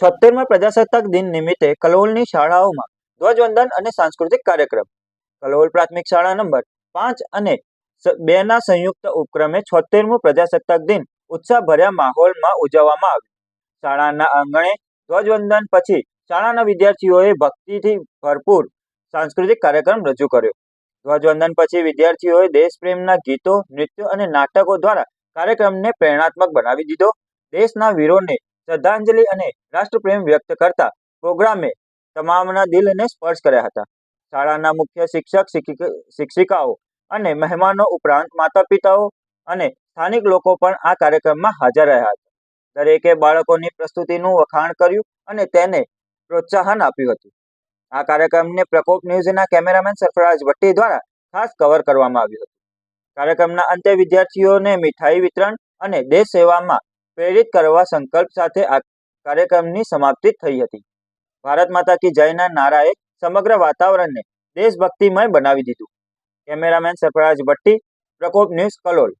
છોતેરમા પ્રજાસત્તાક દિન નિમિત્તે કલોલની શાળાઓમાં ધ્વજવંદન અને સાંસ્કૃતિક કાર્યક્રમ. કલોલ પ્રાથમિક શાળા નંબર પાંચ અને બેના સંયુક્ત ઉપક્રમે છોતેરમું પ્રજાસત્તાક દિન ઉત્સાહભર્યા માહોલમાં ઉજવવામાં આવ્યું. શાળાના આંગણે ધ્વજવંદન પછી શાળાના વિદ્યાર્થીઓએ ભક્તિથી ભરપૂર સાંસ્કૃતિક કાર્યક્રમ રજૂ કર્યો. ધ્વજવંદન પછી વિદ્યાર્થીઓએ દેશપ્રેમના ગીતો, નૃત્યો અને નાટકો દ્વારા કાર્યક્રમને પ્રેરણાત્મક બનાવી દીધો. દેશના વીરોને શ્રદ્ધાંજલિ અને રાષ્ટ્રપ્રેમ વ્યક્ત કરતા પ્રોગ્રામે તમામના દિલને સ્પર્શ કર્યા હતા. શાળાના મુખ્ય શિક્ષક શિક્ષિકાઓ અને મહેમાનો ઉપરાંત માતા પિતાઓ અને સ્થાનિક લોકો પણ આ કાર્યક્રમમાં હાજર રહ્યા હતા. દરેકે બાળકોની પ્રસ્તુતિનું વખાણ કર્યું અને તેને પ્રોત્સાહન આપ્યું હતું. આ કાર્યક્રમને પ્રકોપ ન્યૂઝના કેમેરામેન સરફરાજ ભટ્ટી દ્વારા ખાસ કવર કરવામાં આવ્યું હતું. કાર્યક્રમના અંતે વિદ્યાર્થીઓને મીઠાઈ વિતરણ અને દેશ સેવામાં પ્રેરિત કરવા સંકલ્પ સાથે આ કાર્યક્રમની સમાપ્તિ થઈ હતી. ભારત માતા કી જયના નારાએ સમગ્ર વાતાવરણને દેશભક્તિમય બનાવી દીધું. Cameraman Sarfaraz Bhatti, Prakop news Kalol.